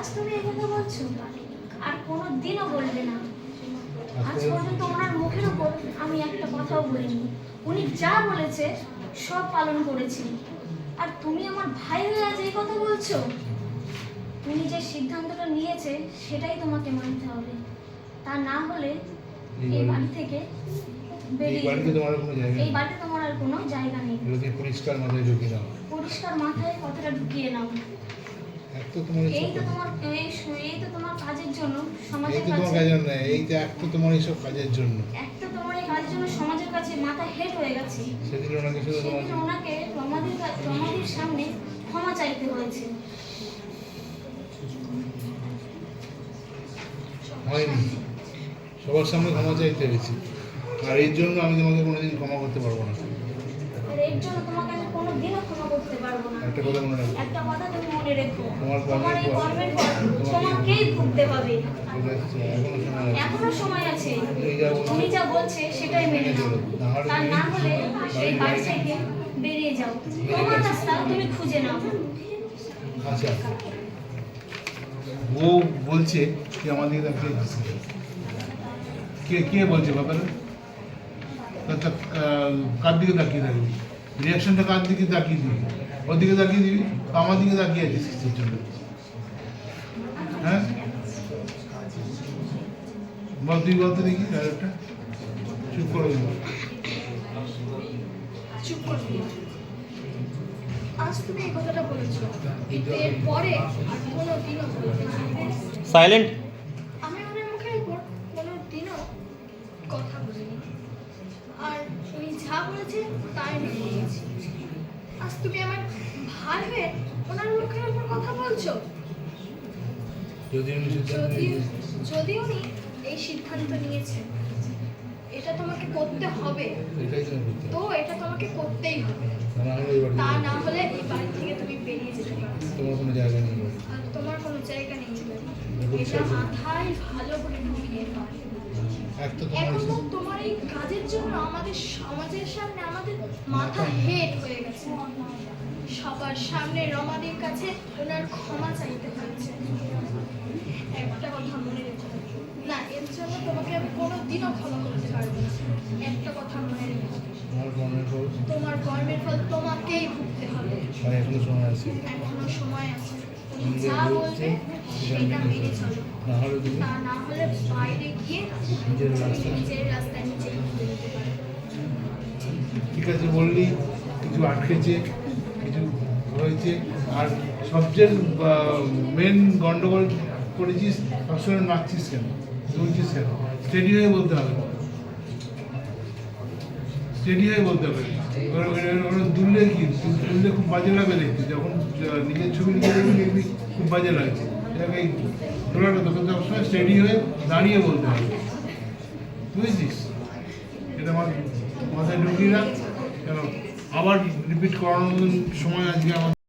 আজ তুমি কথা বলছো? আর কোনো দিনও বলবে না। আজ পর্যন্ত ওনার মুখের উপর আমি একটা কথাও বলিনি। উনি যা বলেছে সব পালন করেছি। আর তুমি আমার ভাই হয়ে আজ এই কথা বলছো? উনি যে সিদ্ধান্তটা নিয়েছে সেটাই তোমাকে মানতে হবে। তা না হলে এই বাড়ি থেকে এই বেরিয়ে বাড়িতে তোমার কোনো জায়গা এই বাড়িতে তোমার আর কোনো জায়গা নেই। পরিষ্কার মাথায় ঢুকিয়ে দাও। পরিষ্কার মাথায় কথাটা ঢুকিয়ে নাও। এক তো তোমার এই তো তোমার এই এই তো তোমার কাজের জন্য সমাজের তোমার কাজের এই তো এক তো তোমার এইসব কাজের জন্য। তোমার এই কাজের জন্য সমাজের কাছে মাথা হয়ে গেছে। সেদিন ওনাকে শুধু তোমার সেদিন ওনাকে রমাদির রমাদির সামনে ক্ষমা চাইতে হয়েছে। হয়নি। সবার সামনে ক্ষমা চাইতে হয়েছে। আর এর জন্য আমি তোমাকে কোনোদিন ক্ষমা করতে পারব না। এর জন্য তোমাকে আমি কোনো দিনও ক্ষমা করতে পারব না। একটা কথা মনে রাখব একটা কথা তুমি মনে রেখো। তোমার তোমার এই কর্মের কর্মের ফল ফল তোমাকেই ভুগতে হবে। এখনও সময় আছে। তুমি যা বলছো যা সেটাই মেনে নাও। তা না হলে এই বাড়ি থেকে বেরিয়ে যাও। তোমার রাস্তা তুমি খুঁজে নাও। আচ্ছা। ও বলছে কি আমাদের কে কে বলছে ব্যাপারে আহ, কার দিকে তাকিয়ে থাকবি? রিয়াকশনটা কার দিকে তাকিয়ে দিবি? ওর দিকে তাকিয়ে দিবি? তো আমার দিকে তাকিয়ে আছিস কিসের জন্য হ্যাঁ? বল তুই বলতে দেখি ডাইরেক্টটা চুপ করে দিবি চুপ করে না। সাইলেন্ট আমি ওনার মুখের উপর কোনো দিনও কথা বলিনি। আর উনি যা বলেছে তাই বলেছি। আজ তুমি আমার ভাই হয়ে ওনার মুখের উপর কথা বলছো? যদি যদি উনি এই সিদ্ধান্ত নিয়েছে এটা তোমাকে করতে হবে। তুমি তো এটা তোমাকে করতেই হবে। তা না হলে এই বাড়ি থেকে তুমি বেরিয়ে যেতে পারো। তোমার কোনো জায়গা নেই আর তোমার কোনো জায়গা নেই। এটা মাথায় ভালো করে ঢুকিয়ে নাও। এখন তোমার এই কাজের জন্য আমাদের সমাজের সামনে আমাদের মাথা হেট হয়ে গেছে। সবার সামনে রমাদির কাছে ওনার ক্ষমা চাইতে হয়েছে। একটা কথা মনে রেখো। না এর জন্য তোমাকে আমি কোনো দিনও ক্ষমা করতে পারব না। একটা কথা মনে রেখো। তোমার কর্মের ফল। তোমাকেই ভুগতে হবে। মানে এখনও সময় আছে। এখনও সময় আছে। যা বলবে সেটা মেনে চলো। তা না হলে বাইরে গিয়ে নিজের পারো। ঠিক আছে বললি কিছু আটকেছে কিছু হয়েছে। আর সবচেয়ে মেন গন্ডগোল করেছিস সবসময় নাচছিস কেন? দুলছিস কেন? স্টেডি হয়ে বলতে হবে। স্টেডি হয়ে বলতে হবে। দুললে কি? দুললে খুব বাজে লাগবে দেখতে। যখন নিজের ছবি নিজে দেখবি দেখবি খুব বাজে লাগছে। এটাকে দোলাটা তোকে সবসময় স্টেডি হয়ে দাঁড়িয়ে বলতে হবে। বুঝেছিস? এটা আমার মাথায় ঢুকিয়ে রাখ কেন? আবার রিপিট করানোর সময় আজকে আমার